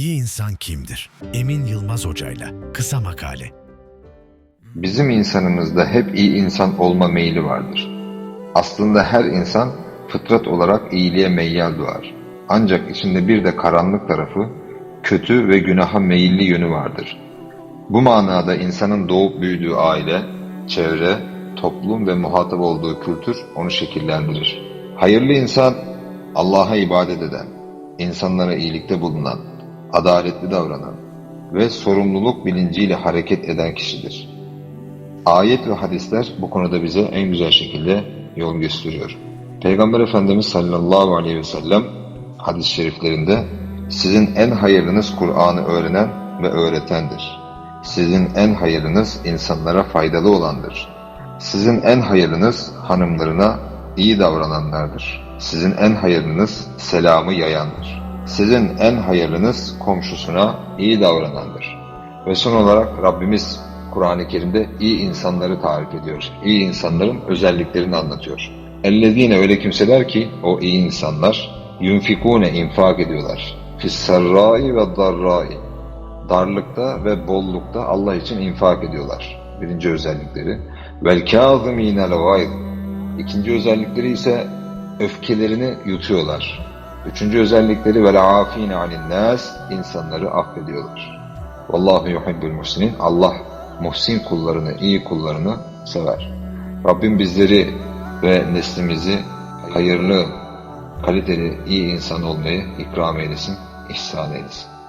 İyi insan kimdir? Emin Yılmaz Hoca'yla kısa makale. Bizim insanımızda hep iyi insan olma meyli vardır. Aslında her insan fıtrat olarak iyiliğe meyyal doğar. Ancak içinde bir de karanlık tarafı, kötü ve günaha meyilli yönü vardır. Bu manada insanın doğup büyüdüğü aile, çevre, toplum ve muhatap olduğu kültür onu şekillendirir. Hayırlı insan, Allah'a ibadet eden, insanlara iyilikte bulunan, adaletli davranan ve sorumluluk bilinciyle hareket eden kişidir. Ayet ve hadisler bu konuda bize en güzel şekilde yol gösteriyor. Peygamber Efendimiz sallallahu aleyhi ve sellem hadis-i şeriflerinde sizin en hayırlınız Kur'an'ı öğrenen ve öğretendir. Sizin en hayırlınız insanlara faydalı olandır. Sizin en hayırlınız hanımlarına iyi davrananlardır. Sizin en hayırlınız selamı yayandır. Sizin en hayırlınız komşusuna iyi davranandır. Ve son olarak Rabbimiz Kur'an-ı Kerim'de iyi insanları tarif ediyor. İyi insanların özelliklerini anlatıyor. Ellezine öyle kimseler ki o iyi insanlar yunfikune infak ediyorlar. Fissarrai ve darrai darlıkta ve bollukta Allah için infak ediyorlar. Birinci özellikleri. Vel kâzimînel gayz. İkinci özellikleri ise öfkelerini yutuyorlar. Üçüncü özellikleri vel afîne anin nâs. insanları affediyorlar. Vallahu yuhibbul muhsinin. Allah muhsin kullarını, iyi kullarını sever. Rabbim bizleri ve neslimizi hayırlı, kaliteli, iyi insan olmayı ikram eylesin, ihsan eylesin.